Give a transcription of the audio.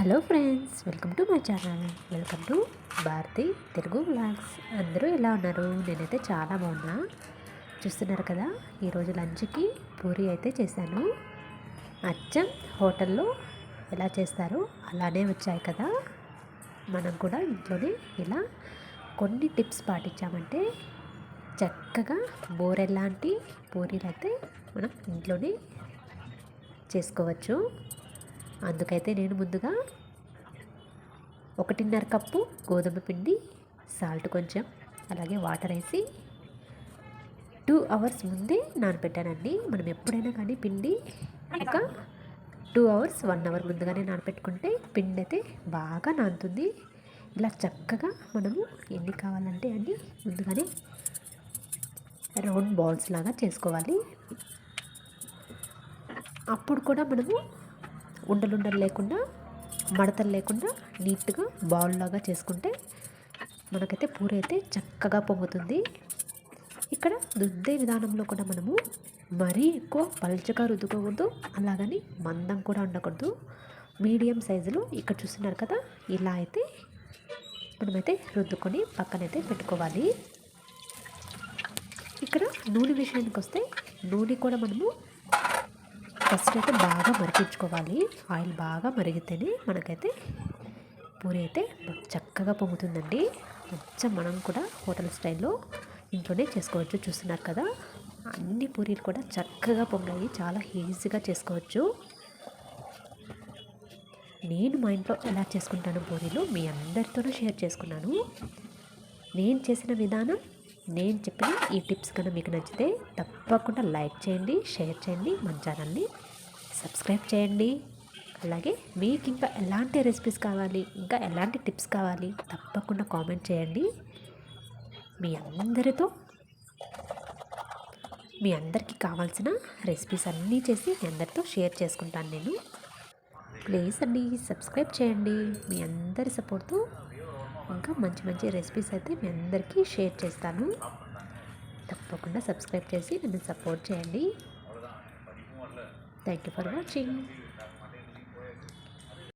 Hello friends welcome to my channel. Welcome to Bharathi Telugu vlogs అందరూ ఎలా ఉన్నారు? నేనైతే చాలా బాగున్నా. చూస్తున్నారు కదా ఈరోజు లంచ్కి పూరి అయితే చేశాను. అచ్చం హోటల్లో ఎలా చేస్తారో అలానే వచ్చాయి కదా. మనం కూడా ఇంట్లోనే ఇలా కొన్ని టిప్స్ పాటించామంటే చక్కగా బోరెల్లాంటి పూరీలు అయితే మనం ఇంట్లోనే చేసుకోవచ్చు. అందుకైతే నేను ముందుగా ఒకటిన్నర కప్పు గోధుమ పిండి సాల్ట్ కొంచెం అలాగే వాటర్ వేసి టూ అవర్స్ ముందే నానబెట్టానండి. మనం ఎప్పుడైనా కానీ పిండి ఒక టూ అవర్స్ వన్ అవర్ ముందుగానే నానబెట్టుకుంటే పిండి అయితే బాగా నానుతుంది. ఇలా చక్కగా మనము ఎన్ని కావాలంటే అన్ని ముందుగానే రౌండ్ బాల్స్ లాగా చేసుకోవాలి. అప్పుడు కూడా మనము ఉండలుండలు లేకుండా మడతలు లేకుండా నీట్గా బౌల్ లాగా చేసుకుంటే మనకైతే పూర అయితే చక్కగా పొంగుతుంది. ఇక్కడ రుద్దే విధానంలో కూడా మనము మరీ ఎక్కువ పల్చగా రుద్దుకోకూడదు అలాగని మందం కూడా ఉండకూడదు. మీడియం సైజులో ఇక్కడ చూస్తున్నారు కదా ఇలా అయితే మనమైతే రుద్దుకొని పక్కనైతే పెట్టుకోవాలి. ఇక్కడ నూనె విషయానికి వస్తే నూనె కూడా మనము ఫస్ట్ అయితే బాగా మరిగించుకోవాలి. ఆయిల్ బాగా మరిగితేనే మనకైతే పూరి అయితే చక్కగా పొంగుతుందండి. కొంచెం మనం కూడా హోటల్ స్టైల్లో ఇంట్లోనే చేసుకోవచ్చు. చూస్తున్నారు కదా? అన్ని పూరీలు కూడా చక్కగా పొంగాయి. చాలా ఈజీగా చేసుకోవచ్చు. నేను మా ఇంట్లో ఎలా చేసుకుంటాను పూరీలు మీ అందరితోనూ షేర్ చేసుకున్నాను. నేను చేసిన విధానం నేను చెప్పిన ఈ టిప్స్ కనుక మీకు నచ్చితే తప్పకుండా లైక్ చేయండి షేర్ చేయండి మన ఛానల్ని సబ్స్క్రైబ్ చేయండి. అలాగే మీకు ఇంకా ఎలాంటి రెసిపీస్ కావాలి ఇంకా ఎలాంటి టిప్స్ కావాలి తప్పకుండా కామెంట్ చేయండి. మీ అందరితో మీ అందరికీ కావాల్సిన రెసిపీస్ అన్నీ చేసి మీ అందరితో షేర్ చేసుకుంటాను నేను. ప్లీజ్ అండి సబ్స్క్రైబ్ చేయండి. మీ అందరి సపోర్ట్తో ఇంకా మంచి మంచి రెసిపీస్ అయితే మీ అందరికీ షేర్ చేస్తాను. తప్పకుండా సబ్స్క్రైబ్ చేసి నన్ను సపోర్ట్ చేయండి. Thank you for watching